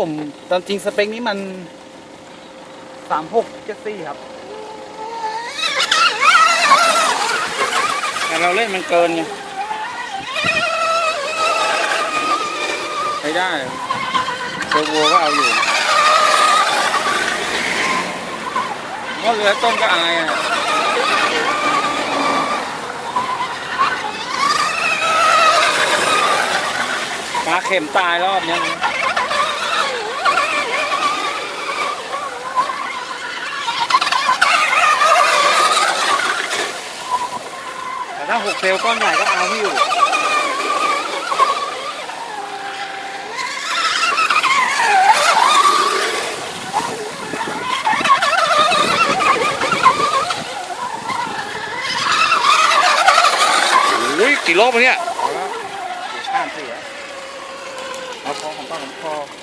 ผมตามจริงสเปคนี้มันสามหกเจ็ดสี่ครับ แต่เราเล่นมันเกินไงใช้ได้เซอร์โวก็เอาอยู่ก็เรือต้นก็อายอะปลาเข็มตายรอบนี้ ถ้าหกเซลก้อนใหญ่ก็เอาไม่อยู่กี่รอบแล้วเนี่ยข้ามเสียเอาพอของต้องของพ่อ